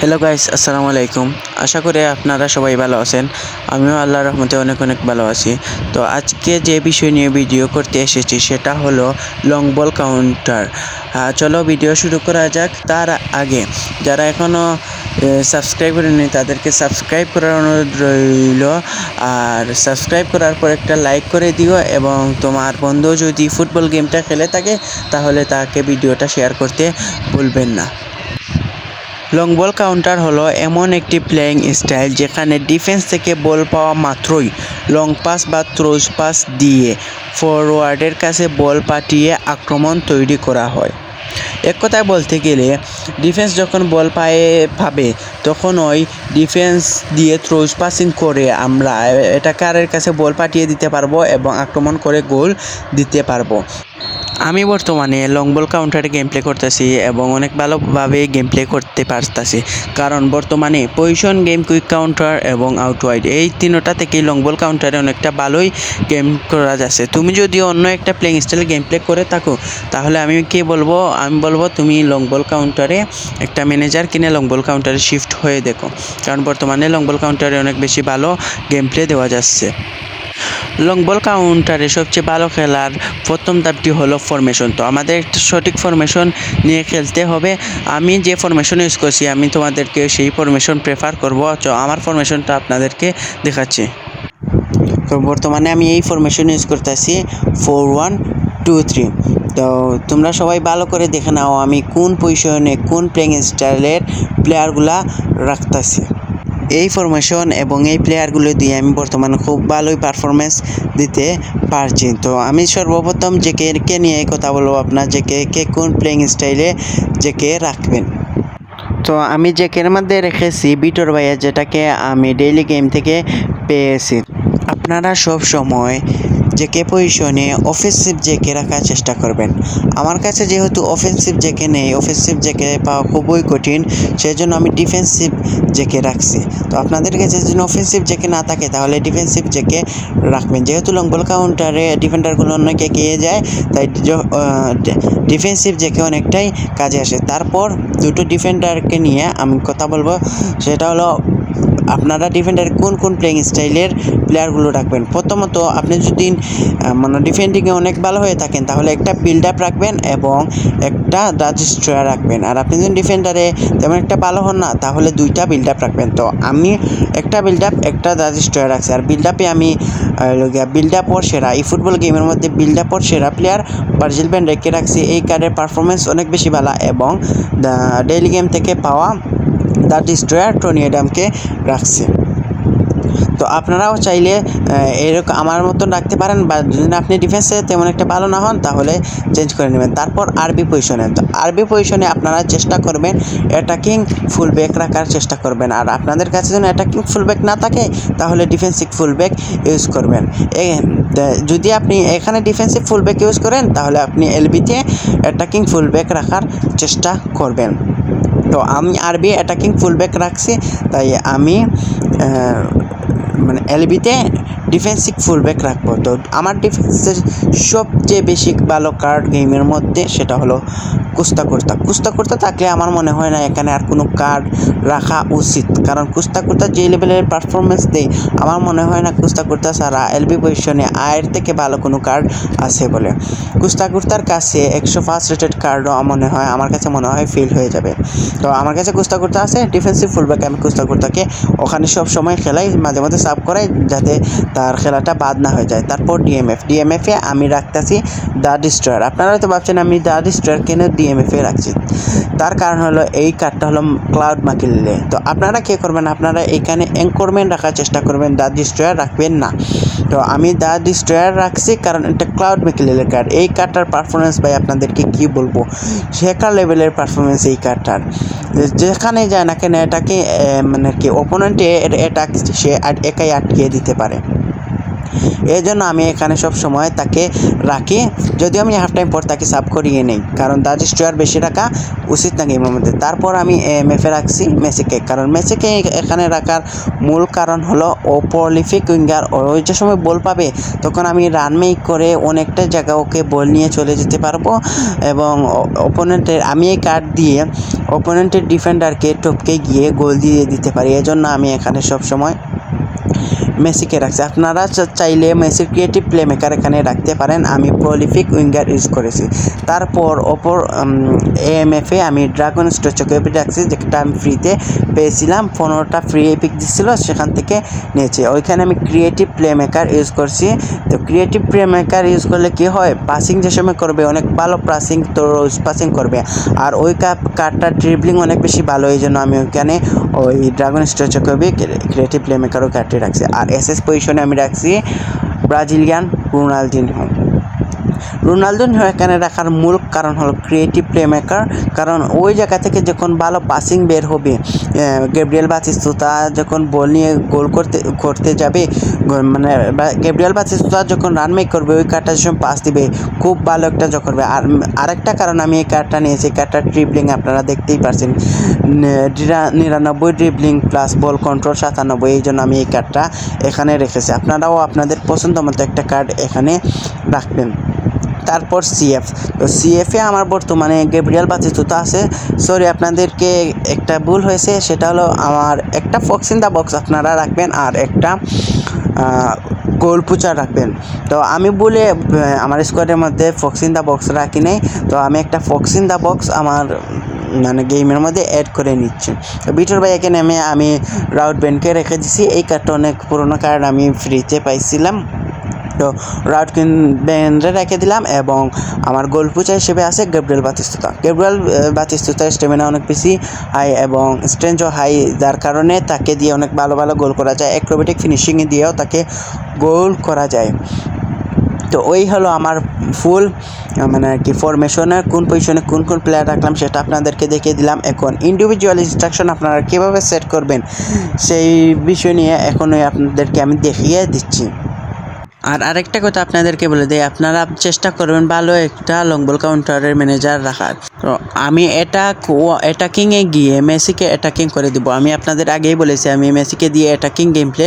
Hello guys আসসালামু আলাইকুম আশা করি আপনারা সবাই ভালো আছেন। আমিও আল্লাহর রহমতে অনেক অনেক ভালো আছি। তো আজকে যে বিষয় নিয়ে ভিডিও করতে এসেছি সেটা হলো লং বল কাউন্টার চলো ভিডিও শুরু করা যাক। তার আগে যারা এখনও সাবস্ক্রাইব করেনি তাদেরকে সাবস্ক্রাইব করার অনুরোধ রইল। আর সাবস্ক্রাইব করার পর একটা লাইক করে দিও এবং তোমার বন্ধু যদি ফুটবল গেমটা খেলে থাকে, তাহলে তাকে ভিডিওটা শেয়ার করতে ভুলবেন না। লং বল কাউন্টার হলো এমন একটি প্লেয়িং স্টাইল যেখানে ডিফেন্স থেকে বল পাওয়া মাত্রই লং পাস বা থ্রোজ পাস দিয়ে ফরওয়ার্ডের কাছে বল পাঠিয়ে আক্রমণ তৈরি করা হয়। এক কথায় বলতে গেলে ডিফেন্স যখন বল পায়ে পাবে তখন ওই ডিফেন্স দিয়ে থ্রোজ পাসিং করে আমরা এটাকারের কাছে বল পাঠিয়ে দিতে পারব এবং আক্রমণ করে গোল দিতে পারব। আমি বর্তমানে লং বল কাউন্টারে গেম প্লে করতেছি এবং অনেক ভালোভাবে গেম প্লে করতে পারতেছি। কারণ বর্তমানে পজিশন গেম কুইক কাউন্টার এবং আউট ওয়াইড এই তিনোটা থেকেই লং বল কাউন্টারে অনেকটা ভালোই গেম করা যাচ্ছে। তুমি যদি অন্য একটা প্লেইং স্টাইল গেম প্লে করে থাকো, তাহলে আমি কি বলব? আমি বলব তুমি লং বল কাউন্টারে একটা ম্যানেজার কিনে লং বল কাউন্টারে শিফট হয়ে দেখো। কারণ বর্তমানে লং বল কাউন্টারে অনেক বেশি ভালো গেম প্লে দেওয়া যাচ্ছে। লং বল কাউন্টারে সবচেয়ে ভালো খেলার প্রথম ধাপটি হলো ফরমেশন তো আমাদের একটা সঠিক ফরমেশন নিয়ে খেলতে হবে। আমি যে ফরমেশন ইউজ করছি, আমি তোমাদেরকে সেই ফরমেশন প্রেফার করব। তো আমার ফরমেশনটা আপনাদেরকে দেখাচ্ছি। তো বর্তমানে আমি এই ফরমেশন ইউজ করতেছি ফোর ওয়ান টু থ্রি তো তোমরা সবাই ভালো করে দেখে নাও আমি কোন পজিশনে কোন প্লেইং স্টাইলের প্লেয়ারগুলা রাখতেছি। এই ফরমেশন এবং এই প্লেয়ারগুলো দিয়ে আমি বর্তমান খুব ভালোই পারফরমেন্স দিতে পারছি। তো আমি সর্বপ্রথম যে কে নিয়ে কথা বলব আপনার, যে কে কে কোন প্লেয়িং স্টাইলে যে কে রাখবেন? তো আমি যে কের মধ্যে রেখেছি, বিটর ভাইয়া, যেটাকে আমি ডেইলি গেম থেকে পেয়েছি। আপনারা সব সময় যে কে পজিশনে অফেন্সিভ জেকে রাখার চেষ্টা করবেন। আমার কাছে যেহেতু অফেন্সিভ জেকে নেই অফেন্সিভ জেকে পাওয়া খুবই কঠিন সেই জন্য আমি ডিফেন্সিভ জেকে রাখছি। তো আপনাদের কাছে যদি অফেন্সিভ জেকে না থাকে, তাহলে ডিফেন্সিভ জেকে রাখবেন। যেহেতু লং বল কাউন্টারে ডিফেন্ডারগুলো অনেক এগিয়ে যায়, তাই ডিফেন্সিভ জেকে অনেকটাই কাজে আসে। তারপর দুটো ডিফেন্ডারকে নিয়ে আমি কথা বলব। সেটা হলো আপনারা ডিফেন্ডার কোন কোন প্লেইং স্টাইলের প্লেয়ারগুলো রাখবেন? প্রথমত আপনি যদি মানে ডিফেন্ডিংয়ে অনেক ভালো হয়ে থাকেন, তাহলে একটা বিল্ড আপ রাখবেন এবং একটা রাজিস্ট্রার রাখবেন। আর আপনি যদি ডিফেন্ডারে তেমন একটা ভালো হন না, তাহলে দুইটা বিল্ড আপ রাখবেন। তো আমি একটা বিল্ড আপ একটা রাজিস্ট্রার রাখছি। আর বিল্ড আপে আমি বিল্ড আপ ওর সেরা, এই ফুটবল গেমের মধ্যে বিল্ড আপ ওর সেরা প্লেয়ার ভার্জিল ব্যান্ড রেখে রাখছি। এই কার্ডের পারফরমেন্স অনেক বেশি ভালো এবং ডেইলি গেম থেকে পাওয়া দ্য ডিস্ট্রয়ার টনি অ্যাডামকে রাখছে। তো আপনারাও চাইলে এরকম আমার মতন রাখতে পারেন বা যদি আপনি ডিফেন্সে তেমন একটা ভালো না হন, তাহলে চেঞ্জ করে নেবেন। তারপর আরবি পজিশনে তো আরবি পজিশনে আপনারা চেষ্টা করবেন অ্যাটাকিং ফুল ব্যাক রাখার চেষ্টা করবেন। আর আপনাদের কাছে যদি অ্যাটাকিং ফুল ব্যাক না থাকে, তাহলে ডিফেন্সিভ ফুল ব্যাক ইউজ করবেন যদি আপনি এখানে ডিফেন্সিভ ফুল ব্যাক ইউজ করেন, তাহলে আপনি এলবিতে অ্যাটাকিং ফুল ব্যাক রাখার চেষ্টা করবেন। তো আমি আরবি অ্যাটাকিং ফুলব্যাক রাখছি, তাই আমি মানে এলবিতে ডিফেন্সিভ ফুলব্যাক রাখব। তো আমার ডিফেন্সের সবচেয়ে বেশি ভালো কার্ড গেমের মধ্যে সেটা হলো কুস্তা কুর্তা কুস্তা কুর্তা থাকলে আমার মনে হয় না এখানে আর কোনো কার্ড রাখা উচিত। কারণ কুস্তা কুর্তা যে লেভেলের পারফরমেন্স দেয়, আমার মনে হয় না কুস্তা কুর্তা ছাড়া এলবি পজিশনে আয়ের থেকে ভালো কোনো কার্ড আছে বলে। কুস্তা কুর্তার কাছে একশো ফার্স্ট রেটেড কার্ডও মনে হয়, আমার কাছে মনে হয় ফেল হয়ে যাবে। তো আমার কাছে কুস্তা কুর্তা আছে ডিফেন্সিভ ফুলব্যাক আমি কুস্তা কুর্তাকে ওখানে সব সময় খেলাই মাঝে মাঝে সাব করাই যাতে তার খেলাটা বাদ না হয়ে যায়। তারপর ডিএমএফ ডিএমএফে আমি রাখতেছি দ্য ডিস্ট্রয়ার আপনারা তো ভাবছেন আমি দ্য ডিস্ট্রয়ার কেন ডিএমএফে রাখছি। তার কারণ হলো এই কার্ডটা হলো ক্লাউড মাকিলে তো আপনারা কী করবেন? আপনারা এখানে এঙ্করমেন্ট রাখার চেষ্টা করবেন। দ্য ডিস্ট্রয়ার রাখবেন না। তো আমি দ্য ডিস্ট্রয়ার রাখছি কারণ এটা ক্লাউড মেকিলের কার্ড এই কার্ডটার পারফরমেন্স ভাই আপনাদেরকে কী বলব? শেখার লেভেলের পারফরমেন্স এই কার্ডটার যেখানে যায় না কেন এটাকে মানে কি ওপোনেন্টে এটা সে একাই আটকিয়ে দিতে পারে। এই জন্য আমি এখানে সব সময় তাকে রাখি। যদিও আমি হাফ টাইম পর তাকে সাব করিয়ে নেই, কারণ দাজ স্টোয়ার বেশি রাখা উচিত না গেমের মধ্যে। তারপর আমি মেফে রাখছি মেসিকে কারণ মেসিকে এখানে রাখার মূল কারণ হলো ও প্রলিফিক উইঙ্গার ওই যে সময় বল পাবে, তখন আমি রান মেক করে অনেকটা জায়গা ওকে বল নিয়ে চলে যেতে পারব এবং ওপোনেন্টের আমি এই কার্ড দিয়ে ওপোনেন্টের ডিফেন্ডারকে টপকে গিয়ে গোল দিয়ে দিতে পারি। এজন্য আমি এখানে সব সময় মেসিকে রাখছি। আপনারা চাইলে মেসির ক্রিয়েটিভ প্লে মেকার এখানে রাখতে পারেন। আমি প্রলিফিক উইঙ্গার ইউজ করেছি। তারপর ওপর এএমএফে আমি ড্রাগন স্টোচকে রাখছি যেটা আমি ফ্রিতে পেয়েছিলাম, পনেরোটা ফ্রি এপিক দিচ্ছিল সেখান থেকে নিয়েছি। ওইখানে আমি ক্রিয়েটিভ প্লে মেকার ইউজ করছি। তো ক্রিয়েটিভ প্লে মেকার ইউজ করলে কি হয়? পাসিং যে সময় করবে, অনেক ভালো পাসিং তো রোজ পাসিং করবে। আর ওই কাপ কার্ডটা ড্রিবলিং অনেক বেশি ভালো এই জন্য আমি ওইখানে ওই ড্রাগন স্টোচকে ক্রিয়েটিভ প্লে মেকারও কার্ডটি রাখছি। আর এসএস পজিশনে আমি রাখছি ব্রাজিলিয়ান রোনালদিনহো। রোনালদো এখানে রাখার মূল কারণ হলো ক্রিয়েটিভ প্লে মেকার কারণ ওই জায়গা থেকে যখন ভালো পাসিং বের হবে গেব্রিয়েল বাতিস্তুতা যখন বল নিয়ে গোল করতে করতে যাবে মানে গেব্রিয়েল বাতিস্তুতা যখন রান মেক করবে, ওই কার্ডটা যখন পাস দিবে, খুব ভালো একটা জয় করবে। আর, আরেকটা কারণ আমি এই কার্ডটা নিয়েছি কার্ডটা ট্রিপলিং আপনারা দেখতেই পারছেন। নিরানব্বই ড্রিবলিং প্লাস বল কন্ট্রোল সাতানব্বই, এই জন্য আমি এই কার্ডটা এখানে রেখেছি। আপনারাও আপনাদের পছন্দ মতো একটা কার্ড এখানে রাখবেন। তারপর সিএফ তো সিএফে আমার বর্তমানে গেব্রিয়াল বাতিস্তুতা আছে। সরি আপনাদেরকে একটা ভুল হয়েছে, সেটা হলো আমার একটা ফক্স ইন দ্য বক্স আপনারা রাখবেন আর একটা গোল পুচার রাখবেন। তো আমি বলে আমার স্কোয়াডের মধ্যে ফক্স ইন দ্য বক্স রাখি নাই। তো আমি একটা ফক্স ইন দ্য বক্স আমার মানে গেমের মধ্যে অ্যাড করে নিচ্ছি। তো বিটর ভাই এখানে নেমে আমি রাউট ব্যান্ডকে রেখে দিছি। এই কার্ডটা অনেক পুরোনো কার্ড আমি ফ্রিতে পাইছিলাম। রাউটকিন ব্যান্ডে রেখে দিলাম এবং আমার গোল পুচা হিসেবে আছে গেব্রিয়েল বাতিস্তুতা। গেব্রিয়েল বাতিস্তুতার স্টেমিনা অনেক বেশি হাই এবং স্ট্রেঞ্জও হাই যার কারণে তাকে দিয়ে অনেক ভালো ভালো গোল করা যায়। অ্যাক্রোবেটিক ফিনিশিংয়ে দিয়েও তাকে গোল করা যায়। তো ওই হলো আমার ফুল মানে আর কি ফরমেশনের কোন পজিশনে কোন কোন প্লেয়ার রাখলাম সেটা আপনাদেরকে দেখিয়ে দিলাম। এখন ইন্ডিভিজুয়াল ইনস্ট্রাকশন আপনারা কীভাবে সেট করবেন সেই বিষয় নিয়ে এখনই আপনাদেরকে আমি দেখিয়ে দিচ্ছি। আর আরেকটা কথা আপনাদেরকে বলে দিই, আপনারা চেষ্টা করবেন ভালো একটা লং বল কাউন্টারের ম্যানেজার রাখার। তো আমি এটা অ্যাটাকিংয়ে গিয়ে মেসিকে অ্যাটাকিং করে দেবো। আমি আপনাদের আগেই বলেছি, আমি মেসিকে দিয়ে অ্যাটাকিং গেম প্লে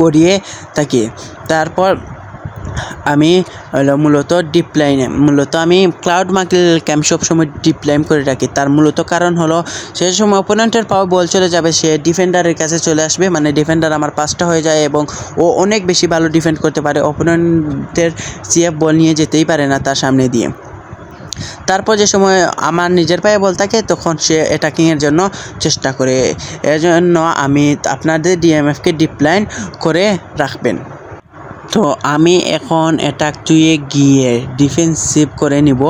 করিয়ে থাকি। তারপর আমি মূলত ডিপ লাইনে মূলত আমি ক্লাউড মার্কেল ক্যাম্প সবসময় ডিপ লাইন করে রাখি। তার মূলত কারণ হলো সেই সময় ওপোনেন্টের পাও বল চলে যাবে, সে ডিফেন্ডারের কাছে চলে আসবে মানে ডিফেন্ডার আমার পাঁচটা হয়ে যায় এবং ও অনেক বেশি ভালো ডিফেন্ড করতে পারে। ওপোনেন্টের সিএফ বল নিয়ে যেতেই পারে না তার সামনে দিয়ে। তারপর যে সময় আমার নিজের পায়ে বল থাকে, তখন সে অ্যাটাকিংয়ের জন্য চেষ্টা করে। এজন্য আমি আপনাদের ডিএমএফকে ডিপ্লাইন করে রাখবেন। তো আমি এখন টুয়ে গিয়ে ডিফেন্সিভ করে নিব।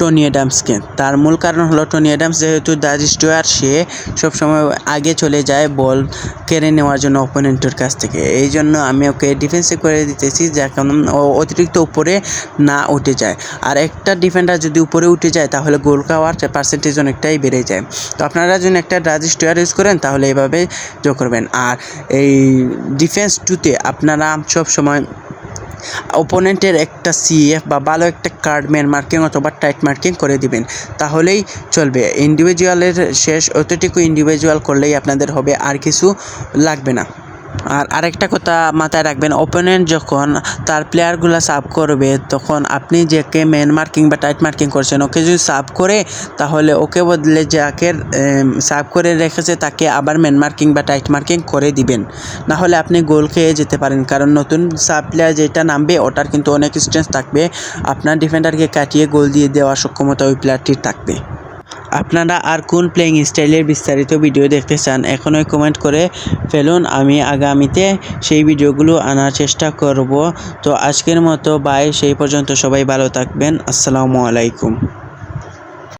টনি অ্যাডামসকে তার মূল কারণ হলো টনি অ্যাডামস যেহেতু দাজ স্টোয়ার সে সবসময় আগে চলে যায় বল কেড়ে নেওয়ার জন্য অপোনেন্টের কাছ থেকে। এই জন্য আমি ওকে ডিফেন্সিভ করে দিতেছি ও অতিরিক্ত উপরে না উঠে যায়। আর একটা ডিফেন্ডার যদি উপরে উঠে যায়, তাহলে গোল খাওয়ার পার্সেন্টেজ অনেকটাই বেড়ে যায়। তো আপনারা যদি একটা দাজ স্টোয়ার ইউজ করেন, তাহলে এইভাবে যোগ করবেন। আর এই ডিফেন্স টুতে আপনারা সব সময় ওপোনেন্টের একটা সিএফ বা ভালো একটা কার্ড ম্যান মার্কিং অথবা টাইট মার্কিং করে দিবেন। তাহলেই চলবে। ইন্ডিভিজুয়ালের শেষ, অতটুকু ইন্ডিভিজুয়াল করলেই আপনাদের হবে, আর কিছু লাগবে না। আর আরেকটা কথা মাথায় রাখবেন ওপেনেন্ট যখন তার প্লেয়ারগুলো সাব করবে, তখন আপনি যাকে মেন মার্কিং বা টাইট মার্কিং করছেন, ওকে যদি সাব করে, তাহলে ওকে বদলে যাকে সাব করে রেখেছে, তাকে আবার মেন মার্কিং বা টাইট মার্কিং করে দিবেন। না হলে আপনি গোল খেয়ে যেতে পারেন, কারণ নতুন সাব প্লেয়ার যেটা নামবে, ওটার কিন্তু অনেক স্ট্রেন্থ থাকবে। আপনার ডিফেন্ডারকে কাটিয়ে গোল দিয়ে দেওয়ার সক্ষমতা ওই প্লেয়ারটির থাকবে। আপনারা আর কোন প্লেয়িং স্টাইলের বিস্তারিত ভিডিও দেখতে চান, এখনই কমেন্ট করে ফেলুন। আমি আগামীতে সেই ভিডিওগুলো আনার চেষ্টা করব। তো আজকের মতো বাই সেই পর্যন্ত সবাই ভালো থাকবেন। আসসালামু আলাইকুম।